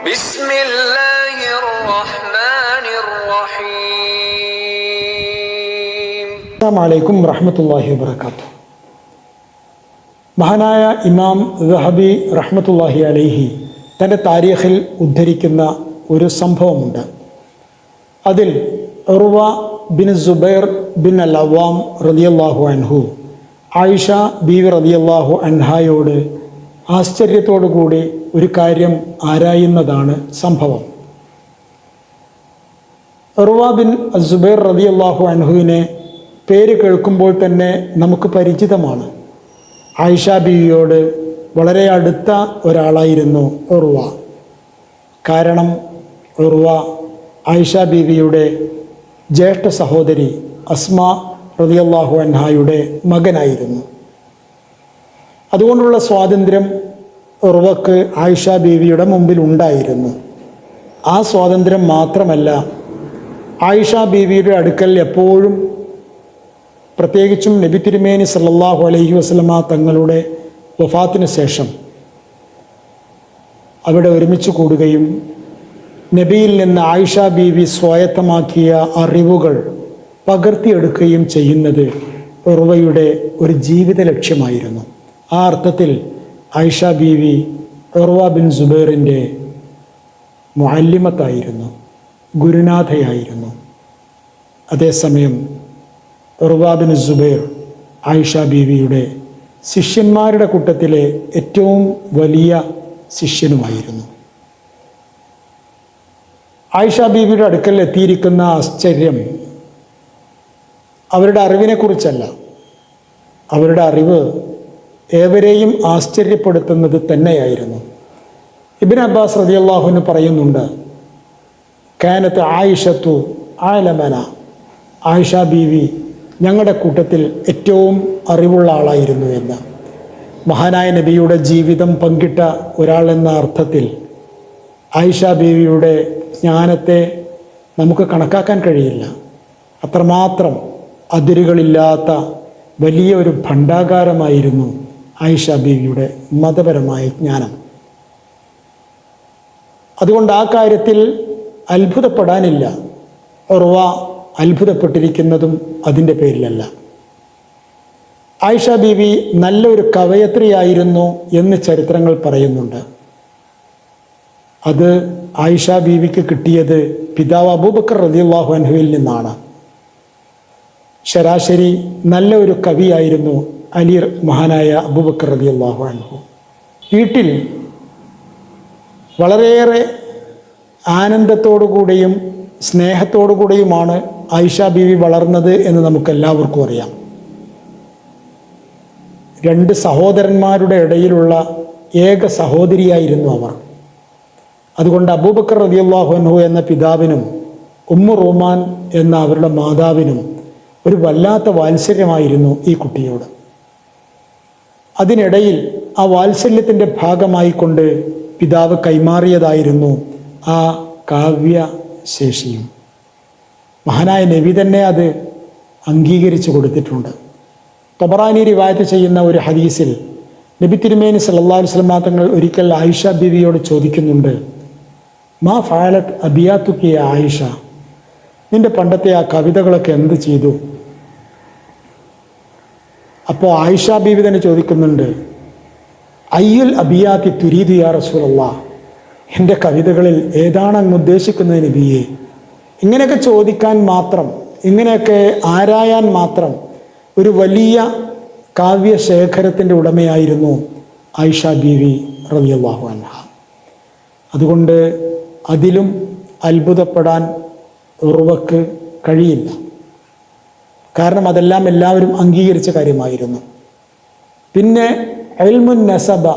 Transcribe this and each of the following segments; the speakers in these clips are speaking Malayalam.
بسم الله الرحمن الرحيم അസ്സാമലൈക്കും വറഹമത്തല്ലാഹി വബർക്കാത്തു മഹാനായ ഇമാം ദഹബി റഹ്മത്തുല്ലാഹി അലൈഹി തൻ്റെ താരീഖിൽ ഉദ്ധരിക്കുന്ന ഒരു സംഭവമുണ്ട് അതിൽ Urwa bin Zubair bin al Awwam റതിയല്ലാഹു അൻഹു ആയിഷ ബീവി റതിയല്ലാഹു അൻഹായോട് ആശ്ചര്യത്തോടു കൂടി ഒരു കാര്യം ആരായുന്നതാണ് സംഭവം. അറുവാ ബിൻ സുബൈർ അള്ളാഹു അൻഹുവിനെ പേര് കേൾക്കുമ്പോൾ തന്നെ നമുക്ക് പരിചിതമാണ്. ആയിഷ ബീവിയോട് വളരെ അടുത്ത ഒരാളായിരുന്നു ഉർവ കാരണം ഉർവ ആയിഷ ബീവിയുടെ ജ്യേഷ്ഠ സഹോദരി അസ്മ റതിയല്ലാഹു അൻഹായുടെ മകനായിരുന്നു. അതുകൊണ്ടുള്ള സ്വാതന്ത്ര്യം ഉർവക്ക് ആയിഷ ബീവിയുടെ മുമ്പിൽ ഉണ്ടായിരുന്നു. ആ സ്വാതന്ത്ര്യം മാത്രമല്ല ആയിഷ ബീവിയുടെ അടുക്കൽ എപ്പോഴും പ്രത്യേകിച്ചും നബി തിരുമേനി സല്ലാഹു അലൈഹി വസ്ലമ തങ്ങളുടെ വഫാത്തിന് ശേഷം അവിടെ ഒരുമിച്ച് കൂടുകയും നബിയിൽ നിന്ന് ആയിഷ ബീവി സ്വായത്തമാക്കിയ അറിവുകൾ പകർത്തിയെടുക്കുകയും ചെയ്യുന്നത് ഉറവയുടെ ഒരു ജീവിത ലക്ഷ്യമായിരുന്നു. ആ അർത്ഥത്തിൽ ആയിഷ ബീവി ഉർവ ബിൻ സുബൈറിന്റെ മുഅല്ലിമത്തായിരുന്നു ഗുരുനാഥയായിരുന്നു. അതേസമയം ഉർവാബിൻ സുബൈർ ആയിഷ ബീവിയുടെ ശിഷ്യന്മാരുടെ കൂട്ടത്തിലെ ഏറ്റവും വലിയ ശിഷ്യനുമായിരുന്നു. ആയിഷ ബീവിയുടെ അടുക്കൽ എത്തിയിരിക്കുന്ന ആശ്ചര്യം അവരുടെ അറിവിനെക്കുറിച്ചല്ല. അവരുടെ അറിവ് ഏവരെയും ആശ്ചര്യപ്പെടുത്തുന്നത് തന്നെയായിരുന്നു. ഇബിൻ അബ്ബാസ് റതിയല്ലാഹുവിന് പറയുന്നുണ്ട് കാനത്ത് ആയിഷത്തു ആലമന. ആയിഷ ബീവി ഞങ്ങളുടെ കൂട്ടത്തിൽ ഏറ്റവും അറിവുള്ള ആളായിരുന്നു എന്ന്. മഹാനായ നബിയുടെ ജീവിതം പങ്കിട്ട ഒരാളെന്ന അർത്ഥത്തിൽ ആയിഷ ബീവിയുടെ ജ്ഞാനത്തെ നമുക്ക് കണക്കാക്കാൻ കഴിയില്ല. അത്രമാത്രം അതിരുകളില്ലാത്ത വലിയ ഒരു ഭണ്ഡാകാരമായിരുന്നു ആയിഷ ബീവിയുടെ മതപരമായ ജ്ഞാനം. അതുകൊണ്ട് ആ കാര്യത്തിൽ അത്ഭുതപ്പെടാനില്ല. ഉറവ അത്ഭുതപ്പെട്ടിരിക്കുന്നതും അതിന്റെ പേരിലല്ല. ആയിഷ ബീവി നല്ലൊരു കവയത്രിയായിരുന്നു എന്ന് ചരിത്രങ്ങൾ പറയുന്നുണ്ട്. അത് ആയിഷ ബീവിക്ക് കിട്ടിയത് പിതാവ് അബൂബക്കർ റതിയുള്ളാഹു അൻഹുവിൽ നിന്നാണ്. ശരാശരി നല്ല ഒരു കവിയായിരുന്നു അലി മഹാനായ അബൂബക്കർ അള്ളാഹു അൻഹു. വീട്ടിൽ വളരെയേറെ ആനന്ദത്തോടുകൂടിയും സ്നേഹത്തോടുകൂടിയുമാണ് ആയിഷ ബീവി വളർന്നത് എന്ന് നമുക്കെല്ലാവർക്കും അറിയാം. രണ്ട് സഹോദരന്മാരുടെ ഇടയിലുള്ള ഏക സഹോദരിയായിരുന്നു അവർ. അതുകൊണ്ട് അബൂബക്കർ റതിയല്ലാഹു അൻഹു എന്ന പിതാവിനും ഉമ്മു റോമാൻ എന്ന അവരുടെ മാതാവിനും ഒരു വല്ലാത്ത വാത്സര്യമായിരുന്നു ഈ കുട്ടിയോട്. അതിനിടയിൽ ആ വാത്സല്യത്തിന്റെ ഭാഗമായിക്കൊണ്ട് പിതാവ് കൈമാറിയതായിരുന്നു ആ കാവ്യ ശേഷിയും മഹാനായ നബി തന്നെ അത് അംഗീകരിച്ചു കൊടുത്തിട്ടുണ്ട്. തൊബറാനി റിവായത്ത് ചെയ്യുന്ന ഒരു ഹദീസിൽ നബി തിരുമേനി സല്ലാ വസ്ലമാ തങ്ങൾ ഒരിക്കൽ ആയിഷ ബിവിയോട് ചോദിക്കുന്നുണ്ട് മാ ഫാലത്ത് അബിയാത്തുക്കിയ ആയിഷ? നിന്റെ പണ്ടത്തെ ആ കവിതകളൊക്കെ എന്ത് ചെയ്തു? അപ്പോൾ ആയിഷ ബീവി തന്നെ ചോദിക്കുന്നുണ്ട് അയ്യുൽ അബിയാക്കി തുരീദു യാ എന്റെ കവിതകളിൽ ഏതാണ് അങ്ങ് ഉദ്ദേശിക്കുന്നത് നബിയെ? ഇങ്ങനെയൊക്കെ ചോദിക്കാൻ മാത്രം ഇങ്ങനെയൊക്കെ ആരായാൻ മാത്രം ഒരു വലിയ കാവ്യശേഖരത്തിന്റെ ഉടമയായിരുന്നു ആയിഷ ബീവി റളിയല്ലാഹു അൻഹ. അതുകൊണ്ട് അതിലും അത്ഭുതപ്പെടാൻ ഉറവക്ക് കഴിയില്ല. കാരണം അതെല്ലാം എല്ലാവരും അംഗീകരിച്ച കാര്യമായിരുന്നു. പിന്നെ അൽമുൻ നസബ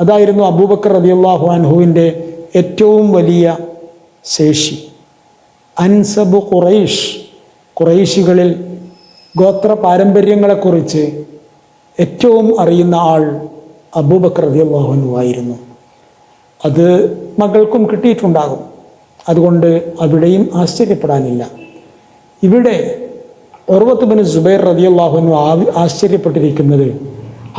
അതായിരുന്നു അബൂബക്കർ റബിയുള്ളാഹു അൻഹുവിന്റെ ഏറ്റവും വലിയ ശേഷി. അൻസബ് ഖുറൈഷ് ഖുറൈശികളിൽ ഗോത്ര പാരമ്പര്യങ്ങളെക്കുറിച്ച് ഏറ്റവും അറിയുന്ന ആൾ അബൂബക്കർ റതിയല്ലാഹു അൻഹു ആയിരുന്നു. അത് മകൾക്കും കിട്ടിയിട്ടുണ്ടാകും. അതുകൊണ്ട് അവിടെയും ആശ്ചര്യപ്പെടാനില്ല. ഇവിടെ ഉർവത്തുബിന് സുബൈർ റതിയല്ലാഹുനു ആശ്ചര്യപ്പെട്ടിരിക്കുന്നത്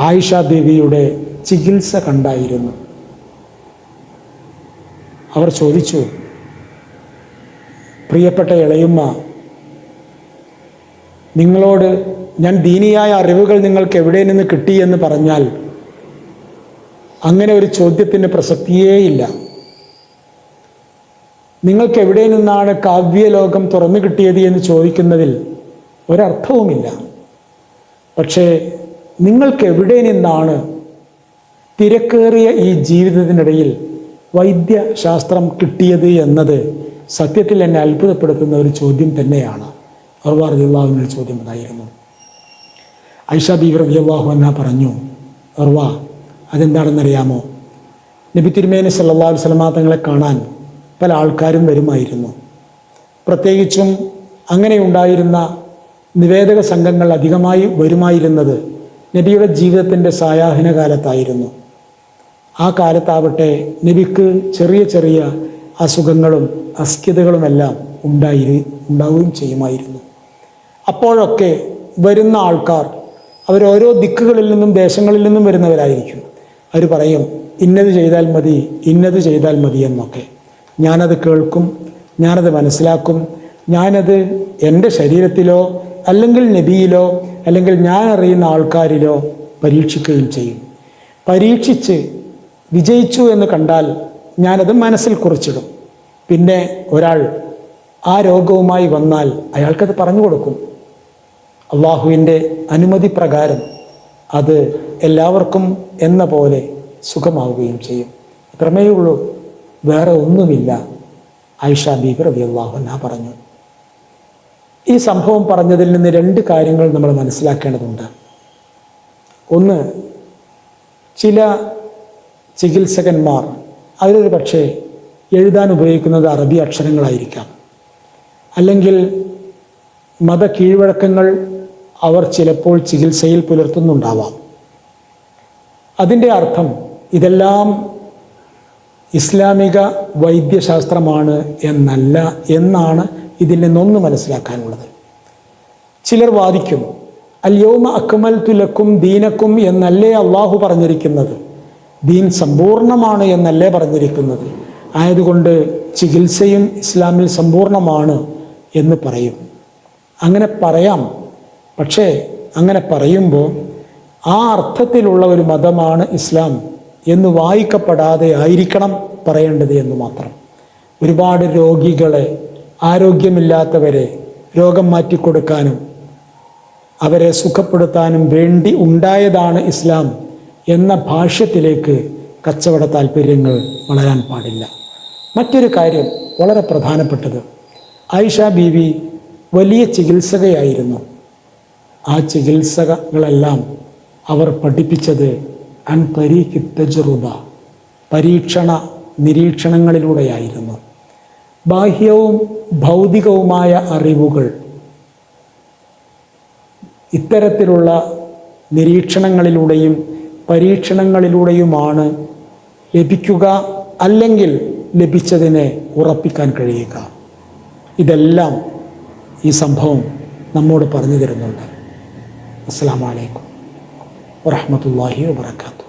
ആയിഷ ദേവിയുടെ ചികിത്സ കണ്ടായിരുന്നു. അവർ ചോദിച്ചു പ്രിയപ്പെട്ട ഇളയുമ്മ നിങ്ങളോട് ഞാൻ ദീനിയായ അറിവുകൾ നിങ്ങൾക്ക് എവിടെ നിന്ന് കിട്ടി എന്ന് പറഞ്ഞാൽ അങ്ങനെ ഒരു ചോദ്യത്തിന് പ്രസക്തിയേയില്ല. നിങ്ങൾക്ക് എവിടെ നിന്നാണ് കാവ്യലോകം തുറന്നു കിട്ടിയത് എന്ന് ചോദിക്കുന്നതിൽ ഒരർത്ഥവുമില്ല. പക്ഷേ നിങ്ങൾക്ക് എവിടെ നിന്നാണ് തിരക്കേറിയ ഈ ജീവിതത്തിനിടയിൽ വൈദ്യശാസ്ത്രം കിട്ടിയത് എന്നത് സത്യത്തിൽ എന്നെ അത്ഭുതപ്പെടുത്തുന്ന ഒരു ചോദ്യം തന്നെയാണ്. അറുവാർ റബിയുള്ളാഹുവിന്റെ ചോദ്യം അതായിരുന്നു ഐഷ ബീബി റബിയുള്ളാഹു എന്ന പറഞ്ഞു അറുവ അതെന്താണെന്നറിയാമോ? നബി തിരുമേനി സല്ലാ വസ്ലമാ കാണാൻ പല ആൾക്കാരും വരുമായിരുന്നു. പ്രത്യേകിച്ചും അങ്ങനെ ഉണ്ടായിരുന്ന നിവേദക സംഘങ്ങൾ അധികമായി വരുമായിരുന്നത് നബിയുടെ ജീവിതത്തിന്റെ സായാഹ്ന കാലത്തായിരുന്നു. ആ കാലത്താവട്ടെ നബിക്ക് ചെറിയ ചെറിയ അസുഖങ്ങളും അസ്ഥിതകളുമെല്ലാം ഉണ്ടായി ഉണ്ടാവുകയും ചെയ്യുമായിരുന്നു. അപ്പോഴൊക്കെ വരുന്ന ആൾക്കാർ അവരോരോ ദിക്കുകളിൽ നിന്നും ദേശങ്ങളിൽ നിന്നും വരുന്നവരായിരിക്കും. അവർ പറയും ഇന്നത് ചെയ്താൽ മതി ഇന്നത് ചെയ്താൽ മതി എന്നൊക്കെ. ഞാനത് കേൾക്കും ഞാനത് മനസ്സിലാക്കും ഞാനത് എന്റെ ശരീരത്തിലോ അല്ലെങ്കിൽ നബിയിലോ അല്ലെങ്കിൽ ഞാൻ അറിയുന്ന ആൾക്കാരിലോ പരീക്ഷിക്കുകയും ചെയ്യും. പരീക്ഷിച്ച് വിജയിച്ചു എന്ന് കണ്ടാൽ ഞാനത് മനസ്സിൽ കുറിച്ചിടും. പിന്നെ ഒരാൾ ആ രോഗവുമായി വന്നാൽ അയാൾക്കത് പറഞ്ഞു കൊടുക്കും. അള്ളാഹുവിന്റെ അനുമതി പ്രകാരം അത് എല്ലാവർക്കും എന്ന പോലെ സുഖമാവുകയും ചെയ്യും. അത്രമേ ഉള്ളൂ വേറെ ഒന്നുമില്ല. ആയിഷ ബീബർ റബി അള്ളാഹു പറഞ്ഞു. ഈ സംഭവം പറഞ്ഞതിൽ നിന്ന് രണ്ട് കാര്യങ്ങൾ നമ്മൾ മനസ്സിലാക്കേണ്ടതുണ്ട്. ഒന്ന് ചില ചികിത്സകന്മാർ അതിലൊരു പക്ഷേ എഴുതാൻ ഉപയോഗിക്കുന്നത് അറബി അക്ഷരങ്ങളായിരിക്കാം. അല്ലെങ്കിൽ മത കീഴ്വഴക്കങ്ങൾ അവർ ചിലപ്പോൾ ചികിത്സയിൽ പുലർത്തുന്നുണ്ടാവാം. അതിന്റെ അർത്ഥം ഇതെല്ലാം ഇസ്ലാമിക വൈദ്യശാസ്ത്രമാണ് എന്നല്ല എന്നാണ് ഇതിൽ നിന്നൊന്ന് മനസ്സിലാക്കാനുള്ളത്. ചിലർ വാദിക്കും അല്യോമ അക്മൽ തുലക്കും ദീനക്കും എന്നല്ലേ അള്ളാഹു പറഞ്ഞിരിക്കുന്നത്? ദീൻ സമ്പൂർണമാണ് എന്നല്ലേ പറഞ്ഞിരിക്കുന്നത്? ആയതുകൊണ്ട് ചികിത്സയും ഇസ്ലാമിൽ സമ്പൂർണമാണ് എന്ന് പറയും. അങ്ങനെ പറയാം. പക്ഷേ അങ്ങനെ പറയുമ്പോൾ ആ അർത്ഥത്തിലുള്ള ഒരു മതമാണ് ഇസ്ലാം എന്ന് വായിക്കപ്പെടാതെ ആയിരിക്കണം പറയേണ്ടത് എന്ന് മാത്രം. ഒരുപാട് രോഗികളെ ആരോഗ്യമില്ലാത്തവരെ രോഗം മാറ്റിക്കൊടുക്കാനും അവരെ സുഖപ്പെടുത്താനും വേണ്ടി ഉണ്ടായതാണ് ഇസ്ലാം എന്ന ഭാഷ്യത്തിലേക്ക് കച്ചവട താല്പര്യങ്ങൾ വളരാൻ പാടില്ല. മറ്റൊരു കാര്യം വളരെ പ്രധാനപ്പെട്ടത്. ആയിഷ ബീവി വലിയ ചികിത്സകയായിരുന്നു. ആ ചികിത്സകളെല്ലാം അവർ പഠിപ്പിച്ചത് അൻ ജറുബ പരീക്ഷണ നിരീക്ഷണങ്ങളിലൂടെയായിരുന്നു. ബാഹ്യവും ഭൗതികവുമായ അറിവുകൾ. ഇത്തരത്തിലുള്ള നിരീക്ഷണങ്ങളിലൂടെയും പരീക്ഷണങ്ങളിലൂടെയുമാണ് ലഭിക്കുക അല്ലെങ്കിൽ ലഭിച്ചതിനെ ഉറപ്പിക്കാൻ കഴിയുക. ഇതെല്ലാം ഈ സംഭവം നമ്മോട് പറഞ്ഞു തരുന്നുണ്ട്. അസ്സാം വലൈക്കും വറഹമത്തല്ലാഹി വാത്തു